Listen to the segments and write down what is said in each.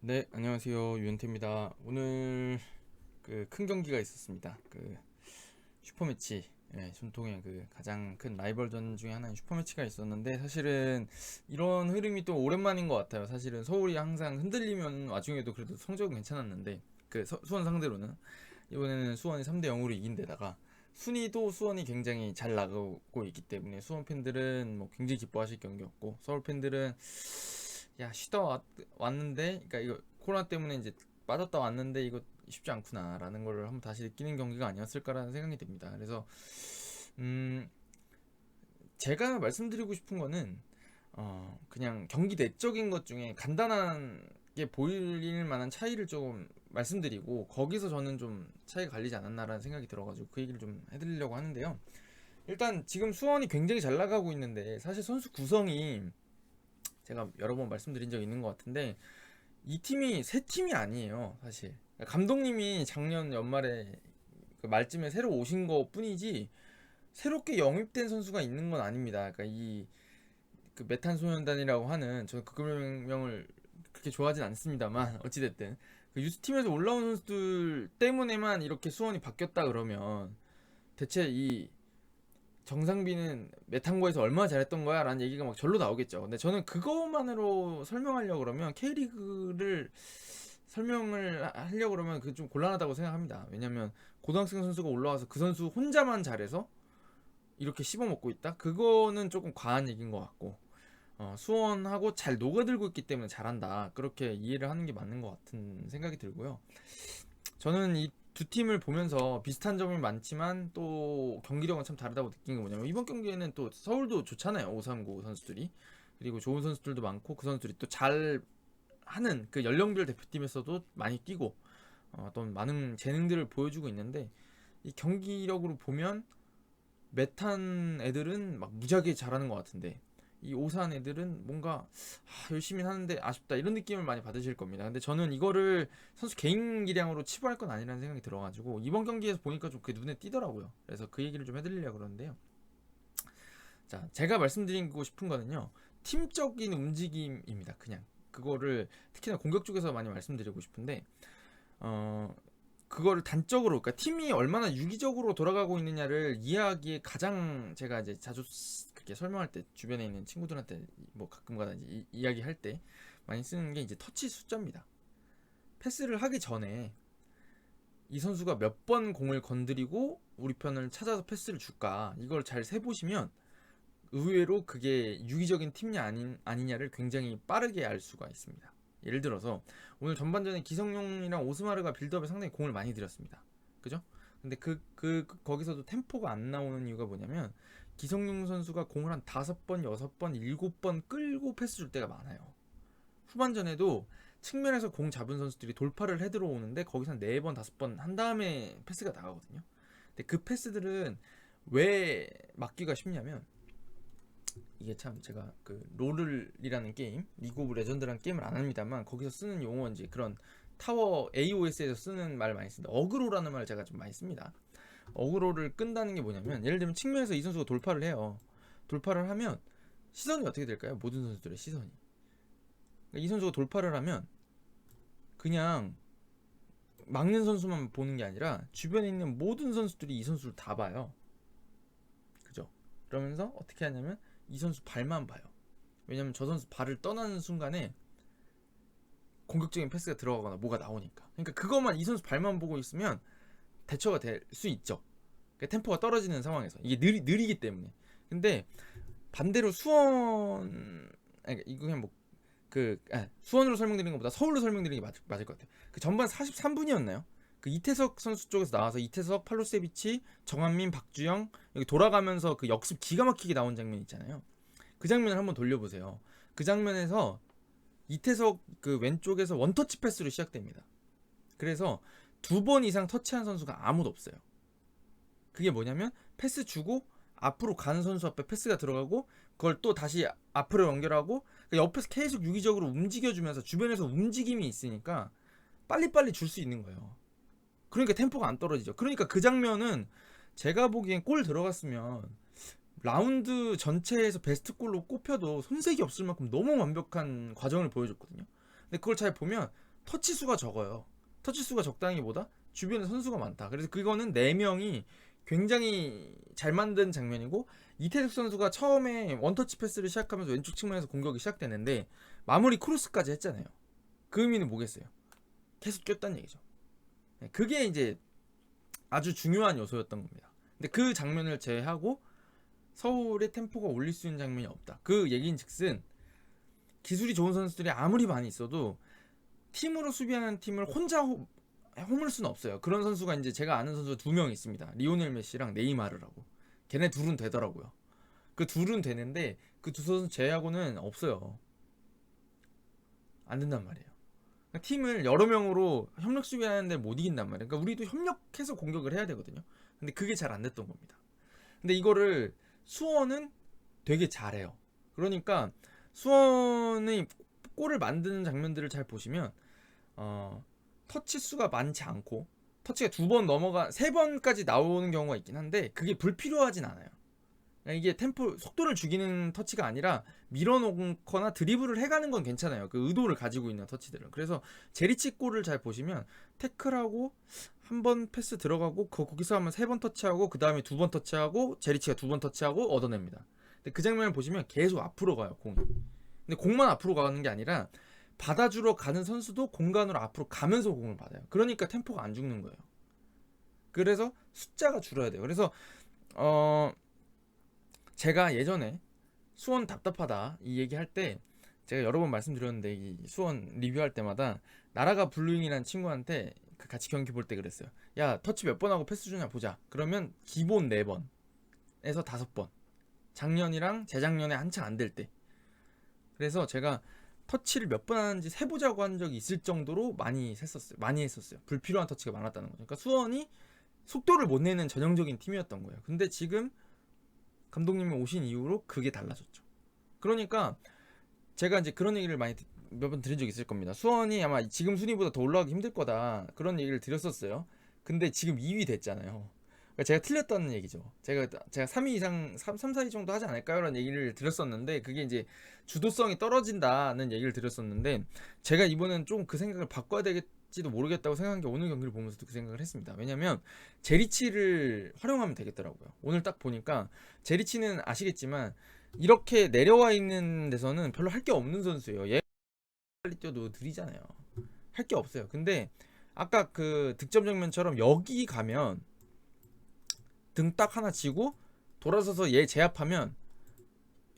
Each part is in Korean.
네, 안녕하세요. 유현태입니다. 오늘 그 큰 경기가 있었습니다. 그 슈퍼매치, 예, 전통의 그 가장 큰 라이벌전 중에 하나인 슈퍼매치가 있었는데 사실은 이런 흐름이 또 오랜만인 것 같아요. 사실은 서울이 항상 흔들리면 와중에도 그래도 성적은 괜찮았는데 그 서- 수원 상대로는 이번에는 수원이 3대 0으로 이긴 데다가 순위도 수원이 굉장히 잘 나가고 있기 때문에 수원 팬들은 뭐 굉장히 기뻐하실 경기였고 서울 팬들은 야 쉬다 왔, 왔는데 그러니까 이거 코로나 때문에 이제 빠졌다 왔는데 이거 쉽지 않구나라는 거를 한번 다시 느끼는 경기가 아니었을까라는 생각이 듭니다. 그래서 음 제가 말씀드리고 싶은 거는 어 그냥 경기 내적인 것 중에 간단하게 보일 만한 차이를 좀 말씀드리고 거기서 저는 좀 차이가 갈리지 않았나라는 생각이 들어가지고 그 얘기를 좀 해드리려고 하는데요. 일단 지금 수원이 굉장히 잘 나가고 있는데 사실 선수 구성이 제가 여러 번 말씀드린 적 있는 것 같은데 이 팀이 새 팀이 아니에요 사실. 감독님이 작년 연말에 그 말쯤에 새로 오신 것 뿐이지 새롭게 영입된 선수가 있는 건 아닙니다. 그러니까 이 그 메탄 소년단이라고 하는 저는 그 명을 그렇게 좋아하진 않습니다만 어찌됐든 그 유스 팀에서 올라온 선수들 때문에만 이렇게 수원이 바뀌었다 그러면 대체 이 정상비는 메탄고에서 얼마나 잘했던 거야? 라는 얘기가 막 절로 나오겠죠. 근데 저는 그것만으로 설명하려고 그러면 K리그를 설명을 하- 하려고 그러면 그 좀 곤란하다고 생각합니다. 왜냐면 고등학생 선수가 올라와서 그 선수 혼자만 잘해서 이렇게 씹어먹고 있다? 그거는 조금 과한 얘기인 것 같고 어, 수원하고 잘 녹아들고 있기 때문에 잘한다. 그렇게 이해를 하는 게 맞는 것 같은 생각이 들고요. 저는 이 두 팀을 보면서 비슷한 점이 많지만 또 경기력은 참 다르다고 느낀 게 뭐냐면 이번 경기에는 또 서울도 좋잖아요. 539 선수들이. 그리고 좋은 선수들도 많고 그 선수들이 또 잘 하는 그 연령별 대표팀에서도 많이 뛰고 어, 어떤 많은 재능들을 보여주고 있는데 이 경기력으로 보면 메탄 애들은 막 무지하게 잘하는 것 같은데 이 오산 애들은 뭔가 아, 열심히 하는데 아쉽다 이런 느낌을 많이 받으실 겁니다. 근데 저는 이거를 선수 개인 기량으로 치부할 건 아니라는 생각이 들어가지고 이번 경기에서 보니까 좀 그게 눈에 띄더라고요. 그래서 그 얘기를 좀 해드리려고 그러는데요. 자, 제가 말씀드리고 싶은 거는요. 팀적인 움직임입니다. 그냥 그거를 특히나 공격 쪽에서 많이 말씀드리고 싶은데 어 그거를 단적으로 그러니까 팀이 얼마나 유기적으로 돌아가고 있느냐를 이해하기에 가장 제가 이제 자주 쓰- 그렇게 설명할 때 주변에 있는 친구들한테 뭐 가끔가다 이제 이- 이야기할 때 많이 쓰는 게 이제 터치 숫자입니다. 패스를 하기 전에 이 선수가 몇 번 공을 건드리고 우리 편을 찾아서 패스를 줄까 이걸 잘 세보시면 의외로 그게 유기적인 팀이 아닌 아니냐를 굉장히 빠르게 알 수가 있습니다. 예를 들어서 오늘 전반전에 기성용이랑 오스마르가 빌드업에 상당히 공을 많이 들였습니다. 그죠? 근데 그, 그, 그- 거기서도 템포가 안 나오는 이유가 뭐냐면 기성용 선수가 공을 한 다섯 번, 여섯 번, 일곱 번 끌고 패스 줄 때가 많아요. 후반전에도 측면에서 공 잡은 선수들이 돌파를 해 들어오는데 거기서 한 네 번, 다섯 번 한 다음에 패스가 나가거든요. 근데 그 패스들은 왜 막기가 쉽냐면 이게 참 제가 그 롤을이라는 게임, 리그 오브 레전드라는 게임을 안 합니다만 거기서 쓰는 용어 이제 그런 타워 AOS에서 쓰는 말 많이 씁니다. 어그로라는 말을 제가 좀 많이 씁니다. 어그로를 끈다는 게 뭐냐면 예를 들면 측면에서 이 선수가 돌파를 해요. 돌파를 하면 시선이 어떻게 될까요? 모든 선수들의 시선이. 그러니까 이 선수가 돌파를 하면 그냥 막는 선수만 보는 게 아니라 주변에 있는 모든 선수들이 이 선수를 다 봐요. 그죠? 그러면서 어떻게 하냐면 이 선수 발만 봐요. 왜냐면 저 선수 발을 떠나는 순간에 공격적인 패스가 들어가거나 뭐가 나오니까. 그러니까 그것만 이 선수 발만 보고 있으면 대처가 될 수 있죠. 그러니까 템포가 떨어지는 상황에서 이게 느리, 느리기 때문에. 근데 반대로 수원 아니 이거 그냥 뭐 그 수원으로 설명드리는 것보다 서울로 설명드리는 게 맞, 맞을 것 같아요. 그 전반 43분이었나요? 그 이태석 선수 쪽에서 나와서 이태석, 팔로세비치, 정한민, 박주영 여기 돌아가면서 그 역습 기가 막히게 나온 장면 있잖아요. 그 장면을 한번 돌려보세요. 그 장면에서 이태석 그 왼쪽에서 원터치 패스로 시작됩니다. 그래서 두 번 이상 터치한 선수가 아무도 없어요. 그게 뭐냐면 패스 주고 앞으로 가는 선수 앞에 패스가 들어가고 그걸 또 다시 앞으로 연결하고 그 옆에서 계속 유기적으로 움직여주면서 주변에서 움직임이 있으니까 빨리빨리 줄 수 있는 거예요. 그러니까 템포가 안 떨어지죠. 그러니까 그 장면은 제가 보기엔 골 들어갔으면 라운드 전체에서 베스트 골로 꼽혀도 손색이 없을 만큼 너무 완벽한 과정을 보여줬거든요. 근데 그걸 잘 보면 터치 수가 적어요. 터치 수가 적다기보다 주변에 선수가 많다. 그래서 그거는 네 명이 굉장히 잘 만든 장면이고 이태석 선수가 처음에 원터치 패스를 시작하면서 왼쪽 측면에서 공격이 시작되는데 마무리 크로스까지 했잖아요. 그 의미는 뭐겠어요? 계속 뛰었다는 얘기죠. 네, 그게 이제 아주 중요한 요소였던 겁니다. 근데 그 장면을 제외하고 서울의 템포가 올릴 수 있는 장면이 없다. 그 얘기인 즉슨 기술이 좋은 선수들이 아무리 많이 있어도 팀으로 수비하는 팀을 혼자 호, 홈을 수는 없어요. 그런 선수가 이제 제가 아는 선수가 두명 있습니다. 리오넬 메시랑 네이마르라고. 걔네 둘은 되더라고요. 그 둘은 되는데 그 두 선수 제외하고는 없어요. 안 된단 말이에요. 그러니까 팀을 여러 명으로 협력 수비하는데 못 이긴단 말이에요. 그러니까 우리도 협력해서 공격을 해야 되거든요. 근데 그게 잘 안 됐던 겁니다. 근데 이거를 수원은 되게 잘해요. 그러니까 수원의 골을 만드는 장면들을 잘 보시면 어, 터치 수가 많지 않고 터치가 두 번 넘어가 세 번까지 나오는 경우가 있긴 한데 그게 불필요하진 않아요. 그러니까 이게 템포 속도를 죽이는 터치가 아니라 밀어놓거나 드리블을 해가는 건 괜찮아요. 그 의도를 가지고 있는 터치들은. 그래서 제리치 골을 잘 보시면 태클하고 한 번 패스 들어가고 그 거기서 하면 세 번 터치하고 그 다음에 두 번 터치하고 제리치가 두 번 터치하고 얻어냅니다. 근데 그 장면을 보시면 계속 앞으로 가요 공이. 근데 공만 앞으로 가는 게 아니라 받아주러 가는 선수도 공간으로 앞으로 가면서 공을 받아요. 그러니까 템포가 안 죽는 거예요. 그래서 숫자가 줄어야 돼요. 그래서 어 제가 예전에 수원 답답하다 이 얘기할 때 제가 여러 번 말씀드렸는데 이 수원 리뷰할 때마다 나라가 블루잉이라는 친구한테 그 같이 경기 볼 때 그랬어요. 야 터치 몇 번 하고 패스 주냐 보자. 그러면 기본 4번에서 5번. 작년이랑 재작년에 한창 안 될 때. 그래서 제가 터치를 몇 번 하는지 세보자고 한 적이 있을 정도로 많이 했었어요. 많이 했었어요. 불필요한 터치가 많았다는 거죠. 그러니까 수원이 속도를 못 내는 전형적인 팀이었던 거예요. 근데 지금 감독님이 오신 이후로 그게 달라졌죠. 그러니까 제가 이제 그런 얘기를 많이 몇 번 드린 적이 있을 겁니다. 수원이 아마 지금 순위보다 더 올라가기 힘들 거다. 그런 얘기를 드렸었어요. 근데 지금 2위 됐잖아요. 그러니까 제가 틀렸다는 얘기죠. 제가 제가 3위 이상 3, 3 4위 정도 하지 않을까요라는 얘기를 드렸었는데 그게 이제 주도성이 떨어진다는 얘기를 드렸었는데 제가 이번엔 좀 그 생각을 바꿔야 되겠지도 모르겠다고 생각한 게 오늘 경기를 보면서도 그 생각을 했습니다. 왜냐면 제리치를 활용하면 되겠더라고요. 오늘 딱 보니까 제리치는 아시겠지만 이렇게 내려와 있는 데서는 별로 할 게 없는 선수예요. 얘 빨리 뛰어도 느리잖아요. 할 게 없어요. 근데 아까 그 득점 장면처럼 여기 가면 등 딱 하나 지고 돌아서서 얘 제압하면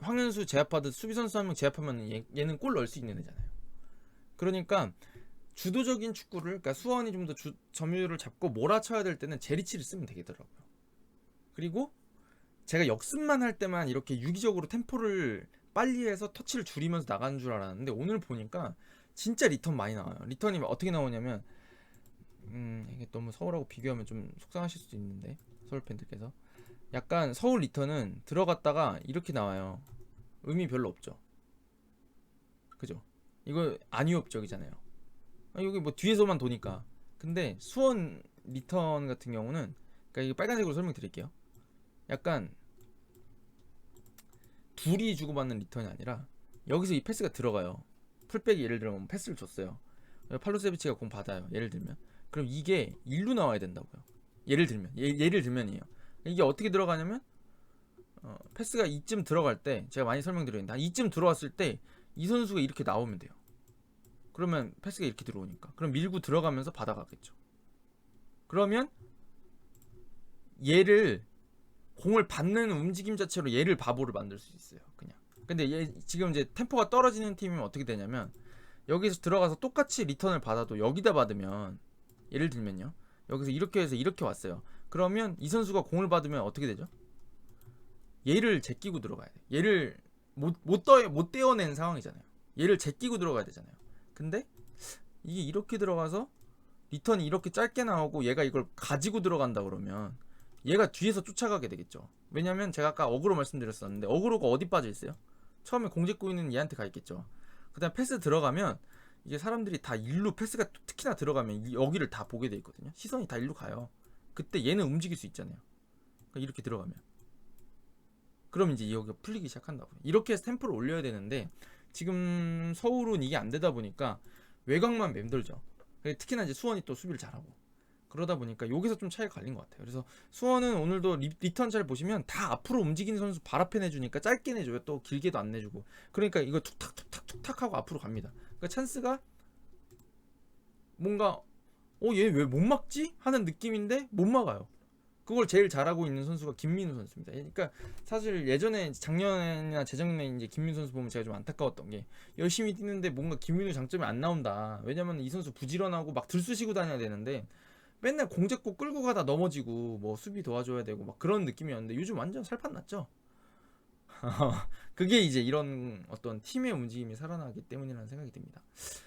황현수 제압하듯 수비 선수 한 명 제압하면 얘, 얘는 골 넣을 수 있는 애잖아요. 그러니까 주도적인 축구를 그러니까 수원이 좀 더 점유율을 잡고 몰아쳐야 될 때는 제리치를 쓰면 되겠더라고요. 그리고 제가 역습만 할 때만 이렇게 유기적으로 템포를 빨리 해서 터치를 줄이면서 나가는 줄 알았는데 오늘 보니까 진짜 리턴 많이 나와요. 리턴이 어떻게 나오냐면 음 이게 너무 서울하고 비교하면 좀 속상하실 수도 있는데 서울 팬들께서 약간 서울 리턴은 들어갔다가 이렇게 나와요. 의미 별로 없죠. 그죠? 이거 안위협적이잖아요. 아, 여기 뭐 뒤에서만 도니까. 근데 수원 리턴 같은 경우는 그러니까 이거 빨간색으로 설명드릴게요. 약간 둘이 주고받는 리턴이 아니라 여기서 이 패스가 들어가요. 풀백이 예를 들면 패스를 줬어요. 팔로세비치가 공 받아요. 예를 들면. 그럼 이게 일로 나와야 된다고요. 예를 들면 예, 예를 들면이에요. 이게 어떻게 들어가냐면 어, 패스가 이쯤 들어갈 때 제가 많이 설명드렸는데 이쯤 들어왔을 때 이 선수가 이렇게 나오면 돼요. 그러면 패스가 이렇게 들어오니까 그럼 밀고 들어가면서 받아가겠죠. 그러면 얘를 공을 받는 움직임 자체로 얘를 바보를 만들 수 있어요. 그냥. 근데 얘 지금 이제 템포가 떨어지는 팀이면 어떻게 되냐면 여기서 들어가서 똑같이 리턴을 받아도 여기다 받으면 예를 들면요. 여기서 이렇게 해서 이렇게 왔어요. 그러면 이 선수가 공을 받으면 어떻게 되죠? 얘를 제끼고 들어가야 돼. 얘를 못, 못, 떠, 못 떼어낸 상황이잖아요. 얘를 제끼고 들어가야 되잖아요. 근데 이게 이렇게 들어가서 리턴이 이렇게 짧게 나오고 얘가 이걸 가지고 들어간다 그러면 얘가 뒤에서 쫓아가게 되겠죠. 왜냐면 제가 아까 어그로 말씀드렸었는데 어그로가 어디 빠져 있어요? 처음에 공직구 있는 얘한테 가 있겠죠. 그다음 패스 들어가면 이게 사람들이 다 일로 패스가 특히나 들어가면 여기를 다 보게 돼 있거든요. 시선이 다 일로 가요. 그때 얘는 움직일 수 있잖아요. 그러니까 이렇게 들어가면. 그럼 이제 여기가 풀리기 시작한다고요. 이렇게 템포를 올려야 되는데 지금 서울은 이게 안 되다 보니까 외곽만 맴돌죠. 특히나 이제 수원이 또 수비를 잘하고 그러다 보니까 여기서 좀 차이가 갈린 것 같아요. 그래서 수원은 오늘도 리, 리턴 잘 보시면 다 앞으로 움직이는 선수 발 앞에 내주니까 짧게 내줘요. 또 길게도 안 내주고 그러니까 이거 툭탁 툭탁 툭탁 하고 앞으로 갑니다. 그러니까 찬스가 뭔가 어 얘 왜 못 막지 하는 느낌인데 못 막아요. 그걸 제일 잘하고 있는 선수가 김민우 선수입니다. 그러니까 사실 예전에 작년이나 재작년에 이제 김민우 선수 보면 제가 좀 안타까웠던 게 열심히 뛰는데 뭔가 김민우 장점이 안 나온다. 왜냐면 이 선수 부지런하고 막 들쑤시고 다녀야 되는데 맨날 공 잡고 끌고 가다 넘어지고 뭐 수비 도와줘야 되고 막 그런 느낌이었는데 요즘 완전 살판 났죠. 그게 이제 이런 어떤 팀의 움직임이 살아나기 때문이라는 생각이 듭니다.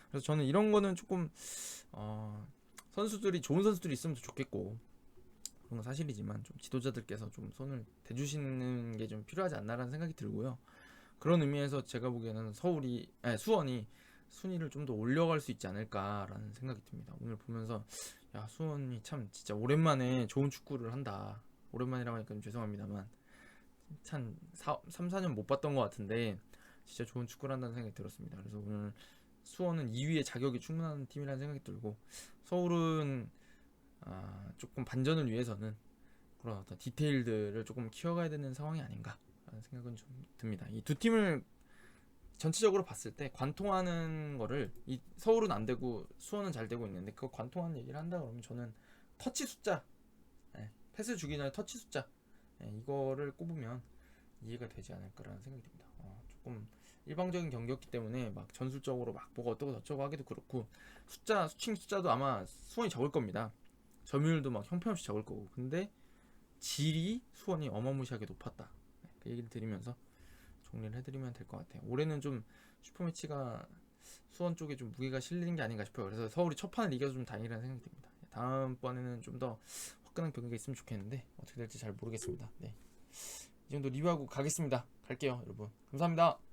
그래서 저는 이런 거는 조금 어, 선수들이 좋은 선수들이 있으면 더 좋겠고 그런 건 사실이지만 좀 지도자들께서 좀 손을 대주시는 게 좀 필요하지 않나라는 생각이 들고요. 그런 의미에서 제가 보기에는 서울이 아니, 수원이 순위를 좀 더 올려갈 수 있지 않을까라는 생각이 듭니다. 오늘 보면서 야 수원이 참 진짜 오랜만에 좋은 축구를 한다. 오랜만이라고 하니까 좀 죄송합니다만 참 3, 4년 못 봤던 것 같은데 진짜 좋은 축구를 한다는 생각이 들었습니다. 그래서 오늘 수원은 2위에 자격이 충분한 팀이라는 생각이 들고 서울은 아, 조금 반전을 위해서는 그런 어떤 디테일들을 조금 키워가야 되는 상황이 아닌가라는 생각은 좀 듭니다. 이 두 팀을 전체적으로 봤을 때 관통하는 거를 이 서울은 안 되고 수원은 잘 되고 있는데 그거 관통하는 얘기를 한다 그러면 저는 터치 숫자, 예, 패스 주기 전에 터치 숫자 예, 이거를 꼽으면 이해가 되지 않을까라는 생각이 듭니다. 어, 조금 일방적인 경기였기 때문에 막 전술적으로 막 뭐가 어떠고 저쩌고 하기도 그렇고 숫자 수칭 숫자도 아마 수원이 적을 겁니다. 점유율도 막 형편없이 적을 거고 근데 질이 수원이 어마무시하게 높았다. 네, 그 얘기를 드리면서 정리를 해드리면 될 것 같아요. 올해는 좀 슈퍼매치가 수원 쪽에 좀 무게가 실리는 게 아닌가 싶어요. 그래서 서울이 첫 판을 이겨서 좀 다행이라는 생각이 듭니다. 다음번에는 좀 더 화끈한 경기가 있으면 좋겠는데 어떻게 될지 잘 모르겠습니다. 네. 이 정도 리뷰하고 가겠습니다. 갈게요, 여러분. 감사합니다.